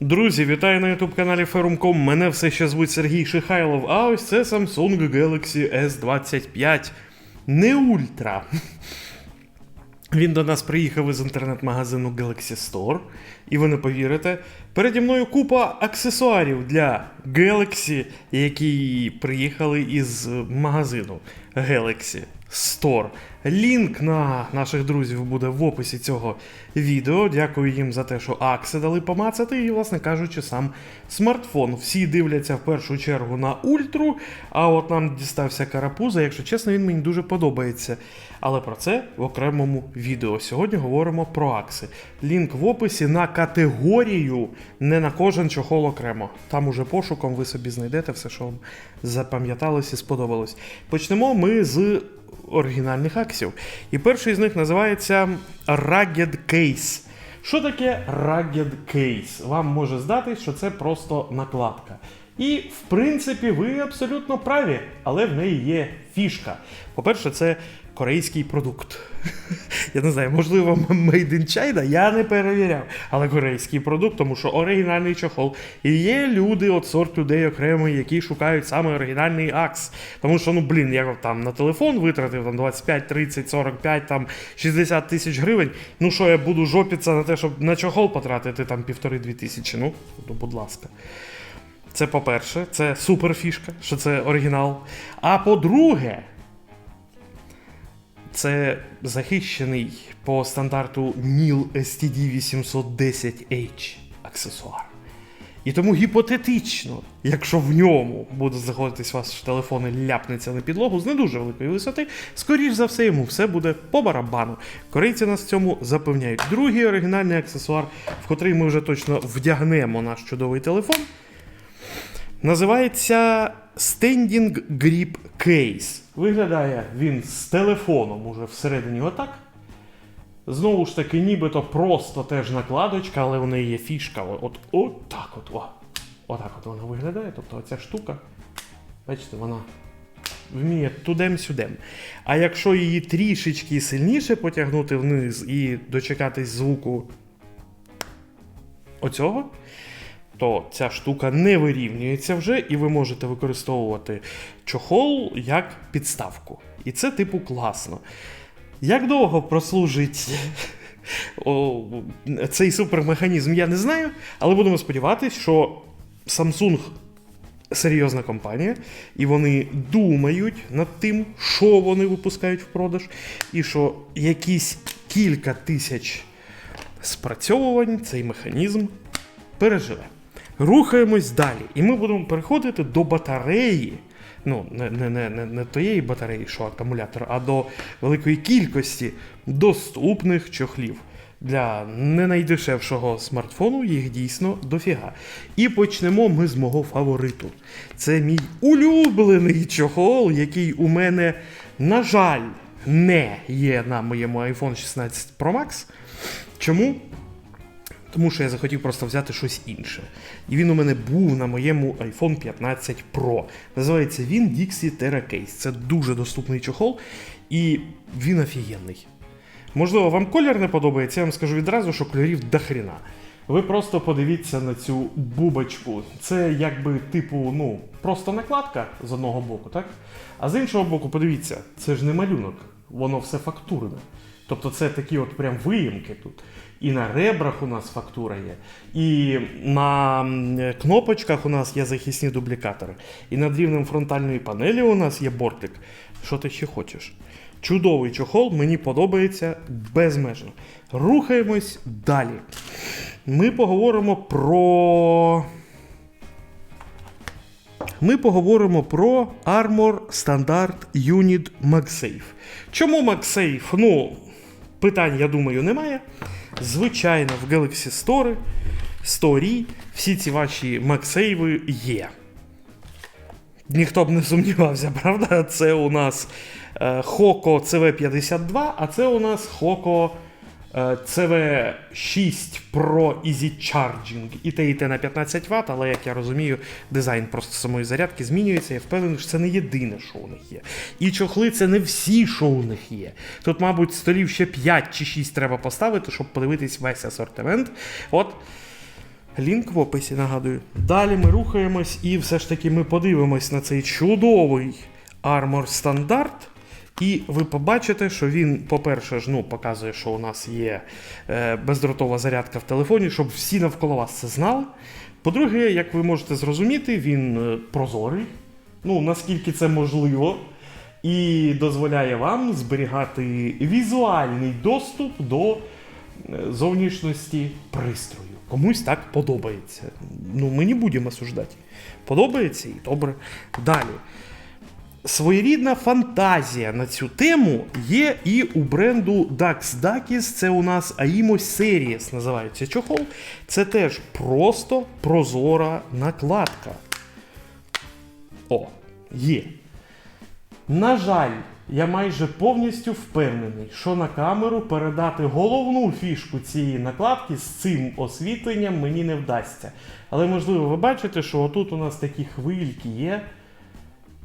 Друзі, вітаю на youtube каналі Ferumcom. Мене все ще звуть Сергій Шихайлов, а ось це Samsung Galaxy S25. Не ультра. Він до нас приїхав із інтернет-магазину Galaxy Store. І ви не повірите, переді мною купа аксесуарів для Galaxy, які приїхали із магазину Galaxy Store. Лінк на наших друзів буде в описі цього відео. Дякую їм за те, що акси дали помацати. І, власне кажучи, сам смартфон. Всі дивляться в першу чергу на ультру, а от нам дістався карапуза. Якщо чесно, він мені дуже подобається. Але про це в окремому відео. Сьогодні говоримо про акси. Лінк в описі на категорію, не на кожен чохол окремо. Там уже пошуком ви собі знайдете все, що вам запам'яталось і сподобалось. Почнемо ми з оригінальних аксів. І перший з них називається Rugged Case. Що таке Rugged Case? Вам може здатись, що це просто накладка. І, в принципі, ви абсолютно праві, але в неї є фішка. По-перше, це корейський продукт. Я не знаю, можливо, Made in China, я не перевіряв. Але корейський продукт, тому що оригінальний чохол. І є люди, от сорт людей окремий, які шукають саме оригінальний акс. Тому що, ну блін, я там на телефон витратив там 25, 30, 45, там 60 тисяч гривень. Ну що, я буду жопитися на те, щоб на чохол потратити там півтори-дві тисячі. Ну, ну, будь ласка. Це по-перше, це супер фішка, що це оригінал. А по-друге, це захищений по стандарту NIL STD 810H аксесуар. І тому гіпотетично, якщо в ньому буде знаходитись ваш телефон і ляпнеться на підлогу з не дуже великої висоти, скоріш за все йому все буде по барабану. Корейці нас в цьому запевняють. Другий оригінальний аксесуар, в котрий ми вже точно вдягнемо наш чудовий телефон, називається Standing Grip Case. Виглядає він з телефоном уже всередині отак. Знову ж таки, нібито просто теж накладочка, але у неї є фішка. От, от так от. О, отак от вона виглядає. Тобто оця штука, бачите, вона вміє тудем-сюдем. А якщо її трішечки сильніше потягнути вниз і дочекатись звуку оцього, то ця штука не вирівнюється вже, і ви можете використовувати чохол як підставку. І це, типу, класно. Як довго прослужить о, цей супермеханізм, я не знаю, але будемо сподіватися, що Samsung серйозна компанія, і вони думають над тим, що вони випускають в продаж, і що якісь кілька тисяч спрацьовувань цей механізм переживе. Рухаємось далі, і ми будемо переходити до батареї. Ну, не, не, не, не, тієї батареї, що акумулятор, а до великої кількості доступних чохлів. Для не найдешевшого смартфону їх дійсно дофіга. І почнемо ми з мого фавориту. Це мій улюблений чохол, який у мене, на жаль, не є на моєму iPhone 16 Pro Max. Чому? Тому що я захотів просто взяти щось інше. І він у мене був на моєму iPhone 15 Pro. Називається він Dixie TerraCase. Це дуже доступний чохол, і він офігенний. Можливо, вам колір не подобається, я вам скажу відразу, що кольорів до хріна. Ви просто подивіться на цю бубочку. Це якби типу, ну, просто накладка з одного боку, так? А з іншого боку, подивіться, це ж не малюнок, воно все фактурне. Тобто це такі от прям виїмки тут. І на ребрах у нас фактура є, і на кнопочках у нас є захисні дублікатори, і над рівнем фронтальної панелі у нас є бортик. Що ти ще хочеш? Чудовий чохол, мені подобається безмежно. Рухаємось далі. Ми поговоримо про. Ми поговоримо про Armor Standard Unit MagSafe. Чому MagSafe? Ну, питань, я думаю, немає. Звичайно, в Galaxy Store, Story всі ці ваші максейви є. Ніхто б не сумнівався, правда? Це у нас Хоко Hoco CV52, а це у нас Hoco е, CV6 Pro Easy Charging. І те, і те на 15 Вт, але як я розумію, дизайн просто самої зарядки змінюється. Я впевнений, що це не єдине, що у них є. І чохли це не всі, що у них є. Тут, мабуть, столів ще 5 чи 6 треба поставити, щоб подивитись весь асортимент. От. Лінк в описі, нагадую. Далі ми рухаємось і все ж таки ми подивимось на цей чудовий армор стандарт. І ви побачите, що він, по-перше, ж, ну, показує, що у нас є е, бездротова зарядка в телефоні, щоб всі навколо вас це знали. По-друге, як ви можете зрозуміти, він е, прозорий, ну, наскільки це можливо, і дозволяє вам зберігати візуальний доступ до е, зовнішності пристрою. Комусь так подобається. Ну, ми не будемо осуждати. Подобається і добре. Далі. Своєрідна фантазія на цю тему є і у бренду Dax Dakis. Це у нас AIMO Series називається чохол. Це теж просто прозора накладка. О, є. На жаль, я майже повністю впевнений, що на камеру передати головну фішку цієї накладки з цим освітленням мені не вдасться. Але можливо, ви бачите, що отут у нас такі хвильки є.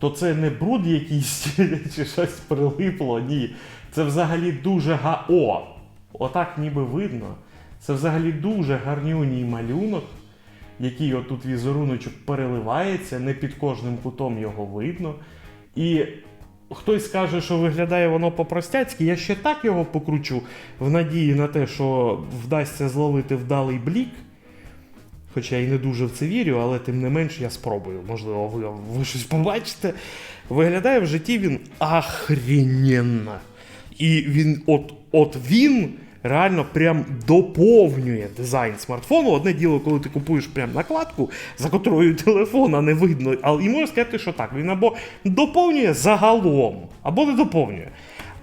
То це не бруд якийсь чи щось прилипло. Ні. Це взагалі дуже га. О! Отак ніби видно. Це взагалі дуже гарнюній малюнок, який отут візеруночок переливається, не під кожним кутом його видно. І хтось скаже, що виглядає воно по-простяцьки, я ще так його покручу в надії на те, що вдасться зловити вдалий блік. Хоча я і не дуже в це вірю, але тим не менш я спробую. Можливо, ви, ви щось побачите. Виглядає в житті він ахрененно. І він, от, от він реально прям доповнює дизайн смартфону. Одне діло, коли ти купуєш прям накладку, за котрою телефона не видно. Але і можна сказати, що так, він або доповнює загалом, або не доповнює.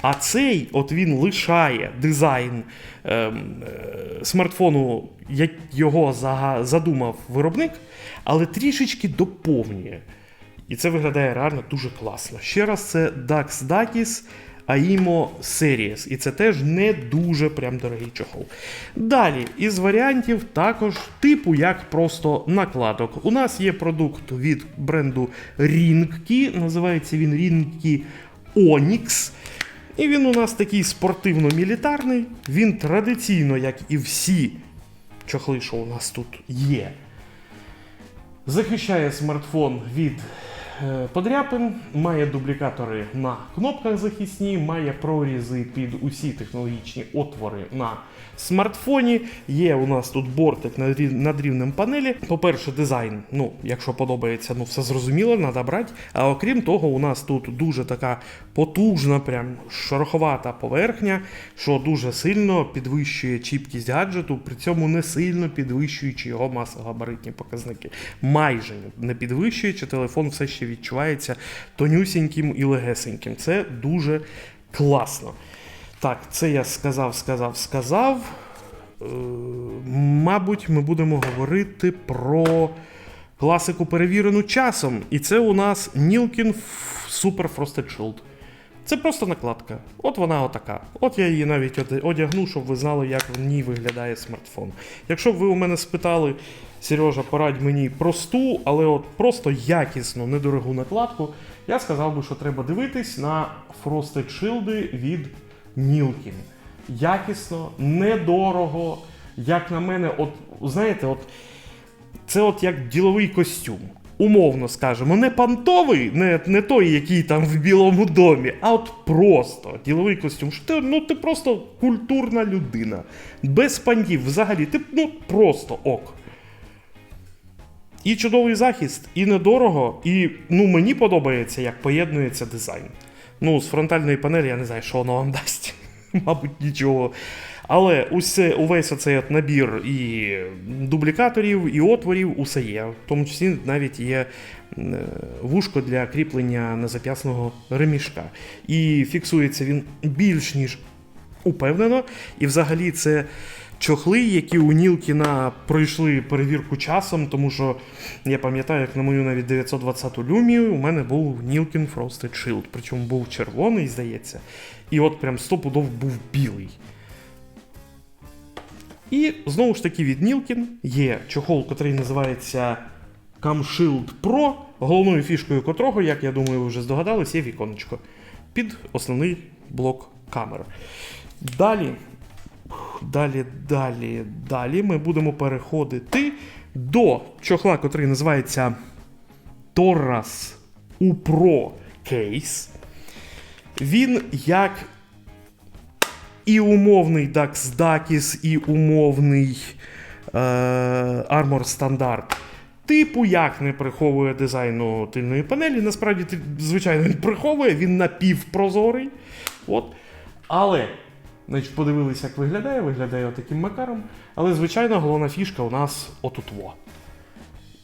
А цей от він лишає дизайн ем, е, смартфону, як його задумав виробник, але трішечки доповнює. І це виглядає реально дуже класно. Ще раз, це Dax Dakis AIMO Series. І це теж не дуже прям дорогий чохол. Далі, із варіантів також типу як просто накладок. У нас є продукт від бренду Ringkey, називається він Ringkey Onyx. І він у нас такий спортивно-мілітарний. Він традиційно, як і всі чохли, що у нас тут є, захищає смартфон від е, подряпин, має дублікатори на кнопках захисні, має прорізи під усі технологічні отвори на смартфоні. Є у нас тут бортик над рів- рівнем панелі. По-перше, дизайн, ну, якщо подобається, ну все зрозуміло, треба брати. А окрім того, у нас тут дуже така потужна, прям шероховата поверхня, що дуже сильно підвищує чіпкість гаджету, при цьому не сильно підвищуючи його масогабаритні показники. Майже не підвищуючи, телефон все ще відчувається тонюсіньким і легесеньким. Це дуже класно. Так, це я сказав, сказав, сказав. Е, мабуть, ми будемо говорити про класику перевірену часом. І це у нас Nilkin Super Frosted Shield. Це просто накладка. От вона отака. От я її навіть одягну, щоб ви знали, як в ній виглядає смартфон. Якщо б ви у мене спитали, Сережа, порадь мені просту, але от просто якісну, недорогу накладку, я сказав би, що треба дивитись на Frosted Shield від Nilkin. Якісно, недорого. Як на мене, от знаєте, от це от як діловий костюм. Умовно скажемо, не пантовий, не, не той, який там в Білому домі, а от просто діловий костюм. Що ти, ну, ти просто культурна людина. Без пантів взагалі, ти ну, просто ок. І чудовий захист, і недорого, і ну, мені подобається, як поєднується дизайн. Ну, з фронтальної панелі я не знаю, що воно вам дасть. Мабуть, нічого. Але усе, увесь оцей от набір і дублікаторів, і отворів, усе є. В тому числі навіть є е, вушко для кріплення незап'ясного ремішка. І фіксується він більш ніж упевнено. І взагалі це чохли, які у Нілкіна пройшли перевірку часом, тому що я пам'ятаю, як на мою навіть 920 люмію у мене був Нілкін Frosted Shield, причому був червоний, здається. І от прям стопудов був білий. І знову ж таки від Нілкін є чохол, який називається CamShield Pro, головною фішкою котрого, як я думаю, ви вже здогадались, є віконечко під основний блок камер. Далі, далі, далі, далі ми будемо переходити до чохла, котрий називається Torras Upro Case. Він як і умовний Dax Dakis, і умовний е, Armor Standard. Типу, як не приховує дизайну тильної панелі. Насправді, звичайно, він приховує, він напівпрозорий. От. Але, значить, подивилися, як виглядає, виглядає отаким макаром. Але, звичайно, головна фішка у нас отутво.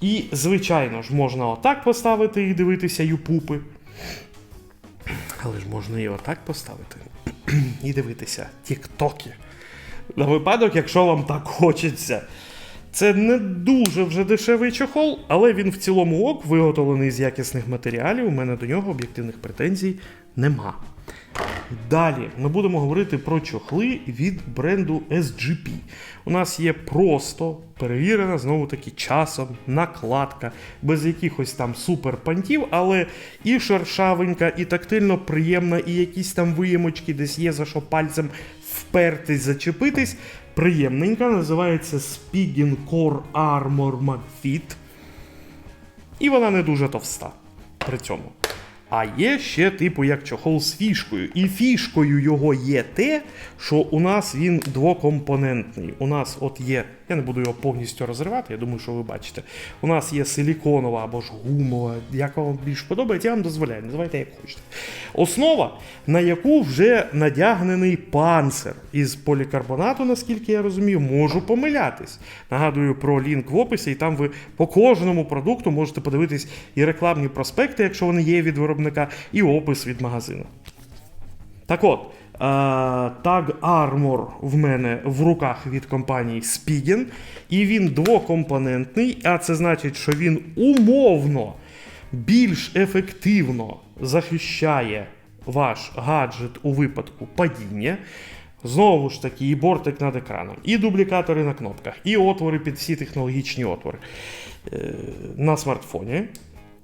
І, звичайно ж, можна отак поставити і дивитися юпупи. Але ж можна і отак поставити. і дивитися тіктоки. На випадок, якщо вам так хочеться. Це не дуже вже дешевий чохол, але він в цілому ок виготовлений з якісних матеріалів. У мене до нього об'єктивних претензій нема. Далі ми будемо говорити про чохли від бренду SGP. У нас є просто перевірена знову таки часом накладка, без якихось там супер пантів, але і шершавенька, і тактильно приємна, і якісь там виємочки десь є за що пальцем впертись, зачепитись. Приємненька, називається Spigen Core Armor MagFit. І вона не дуже товста при цьому. А є ще, типу, як чохол з фішкою. І фішкою його є те, що у нас він двокомпонентний. У нас от є, я не буду його повністю розривати, я думаю, що ви бачите. У нас є силіконова або ж гумова, як вам більш подобається, я вам дозволяю, називайте як хочете. Основа, на яку вже надягнений панцир із полікарбонату, наскільки я розумію, можу помилятись. Нагадую про лінк в описі, і там ви по кожному продукту можете подивитись і рекламні проспекти, якщо вони є від виробника, і опис від магазину. Так от, Tag Armor в мене в руках від компанії Spigen, і він двокомпонентний, а це значить, що він умовно більш ефективно захищає ваш гаджет у випадку падіння. Знову ж таки, і бортик над екраном, і дублікатори на кнопках, і отвори під всі технологічні отвори е, на смартфоні.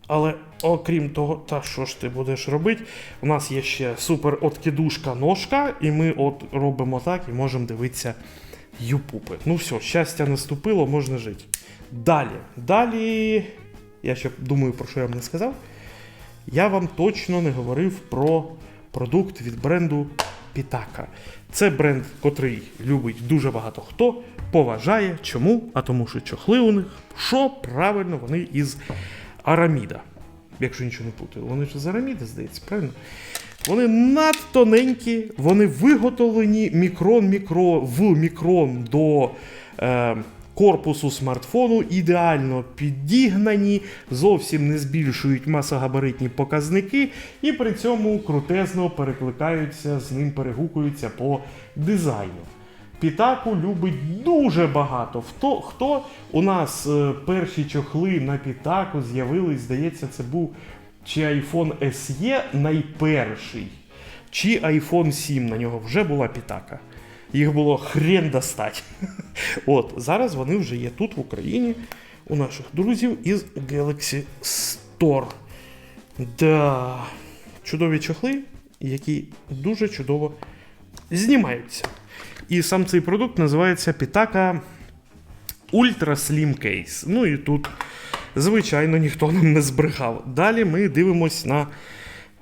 Але окрім того, та що ж ти будеш робити? У нас є ще супер откидушка ножка, і ми от робимо так і можемо дивитися юпупи. Ну все, щастя наступило, можна жити. Далі. Далі. Я ще думаю, про що я вам не сказав. Я вам точно не говорив про продукт від бренду Pitaka. Це бренд, котрий любить дуже багато хто, поважає. Чому? А тому що чохли у них, що правильно, вони із Араміда. Якщо нічого не путаю, вони ж з Араміда, здається, правильно? Вони надтоненькі, вони виготовлені мікрон-мікро в мікрон до е, корпусу смартфону, ідеально підігнані, зовсім не збільшують масогабаритні показники, і при цьому крутезно перекликаються, з ним перегукуються по дизайну. Пітаку любить дуже багато. Хто, хто у нас е, перші чохли на пітаку з'явились, здається, це був чи iPhone SE найперший, чи iPhone 7 на нього вже була пітака. Їх було хрен достать. От, зараз вони вже є тут, в Україні, у наших друзів із Galaxy Store. Да. Чудові чохли, які дуже чудово знімаються. І сам цей продукт називається Pitaka Ultra Slim Case. Ну і тут, звичайно, ніхто нам не збрехав. Далі ми дивимось на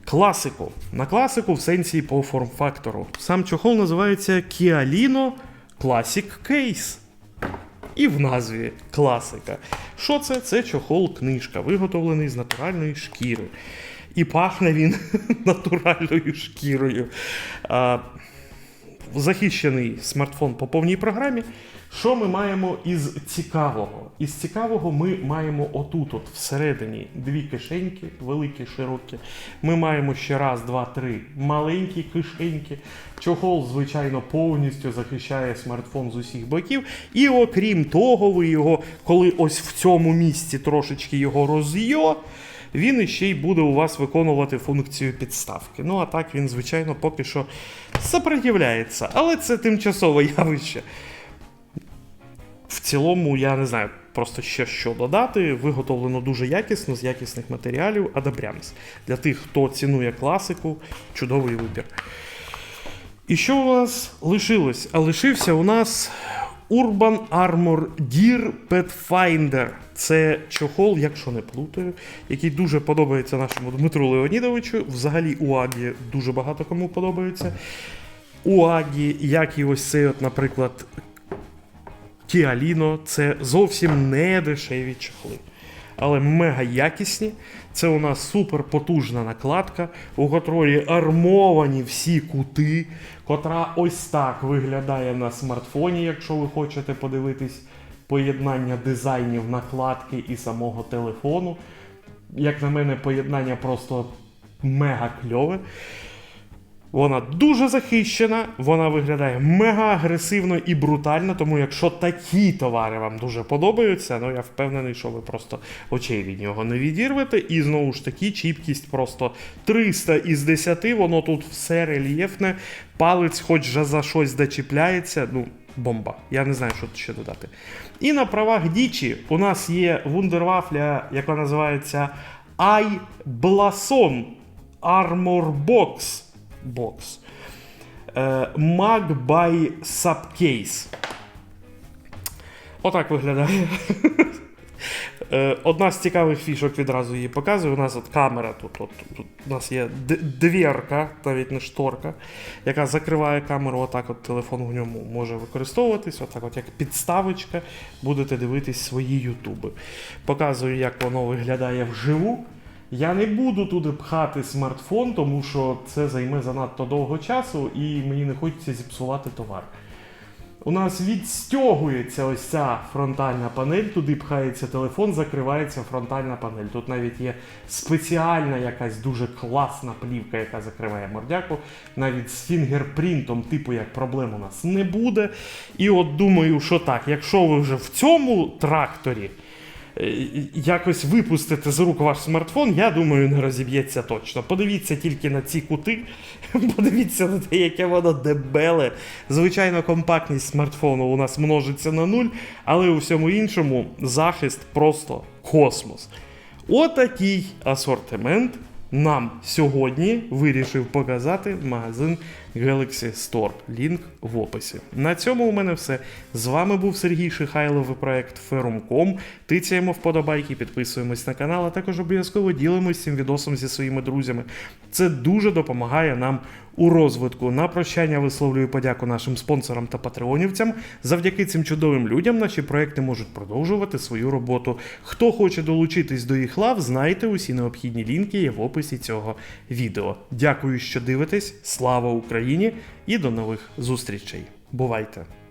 класику. На класику в сенсі по форм-фактору. Сам чохол називається Kialino Classic Case. І в назві класика. Що це? Це чохол-книжка, виготовлений з натуральної шкіри. І пахне він натуральною шкірою. А, захищений смартфон по повній програмі. Що ми маємо із цікавого? Із цікавого ми маємо отут, от всередині, дві кишеньки, великі, широкі. Ми маємо ще раз, два, три маленькі кишеньки. Чохол, звичайно, повністю захищає смартфон з усіх боків. І окрім того, ви його, коли ось в цьому місці трошечки його роз'йо, він іще й буде у вас виконувати функцію підставки. Ну а так він, звичайно, поки що сопротивляється. Але це тимчасове явище. В цілому, я не знаю просто ще що додати. Виготовлено дуже якісно, з якісних матеріалів, Адабрямс. Для тих, хто цінує класику, чудовий вибір. І що у нас лишилось? А лишився у нас Urban Armor Deer Pathfinder. Це чохол, якщо не плутаю, який дуже подобається нашому Дмитру Леонідовичу. Взагалі Уагі дуже багато кому подобається. Уагі, як і ось цей, от, наприклад, Кіаліно, це зовсім не дешеві чохли. Але мега якісні. Це у нас супер потужна накладка, у котрої армовані всі кути, котра ось так виглядає на смартфоні, якщо ви хочете подивитись поєднання дизайнів накладки і самого телефону. Як на мене, поєднання просто мега кльове. Вона дуже захищена, вона виглядає мега агресивно і брутально, тому якщо такі товари вам дуже подобаються, ну я впевнений, що ви просто очей від нього не відірвете. І знову ж таки, чіпкість просто 300 із 10, воно тут все рельєфне, палець хоч же за щось дочіпляється, ну, бомба. Я не знаю, що тут ще додати. І на правах дічі у нас є вундервафля, яка називається iBlason Armor Box. Box. Mag by Subcase. Отак виглядає. Е, Одна з цікавих фішок відразу її показую. У нас от камера тут. От, тут у нас є двірка, навіть не шторка, яка закриває камеру. Отак от телефон в ньому може використовуватись. Отак, от як підставочка, будете дивитись свої ютуби. Показую, як воно виглядає вживу. Я не буду туди пхати смартфон, тому що це займе занадто довго часу і мені не хочеться зіпсувати товар. У нас відстягується ось ця фронтальна панель, туди пхається телефон, закривається фронтальна панель. Тут навіть є спеціальна якась дуже класна плівка, яка закриває мордяку. Навіть з фінгерпринтом, типу як проблем у нас не буде. І от думаю, що так, якщо ви вже в цьому тракторі якось випустите з рук ваш смартфон, я думаю, не розіб'ється точно. Подивіться тільки на ці кути, подивіться на те, яке воно дебеле. Звичайно, компактність смартфону у нас множиться на нуль, але у всьому іншому захист просто космос. Отакий асортимент нам сьогодні вирішив показати магазин Galaxy Store. Лінк в описі. На цьому у мене все. З вами був Сергій Шихайлов і проект Ferrum.com. Тицяємо вподобайки, підписуємось на канал, а також обов'язково ділимось цим відосом зі своїми друзями. Це дуже допомагає нам у розвитку. На прощання висловлюю подяку нашим спонсорам та патреонівцям. Завдяки цим чудовим людям наші проекти можуть продовжувати свою роботу. Хто хоче долучитись до їх лав, знайте усі необхідні лінки є в описі цього відео. Дякую, що дивитесь. Слава Україні і до нових зустрічей. Бувайте!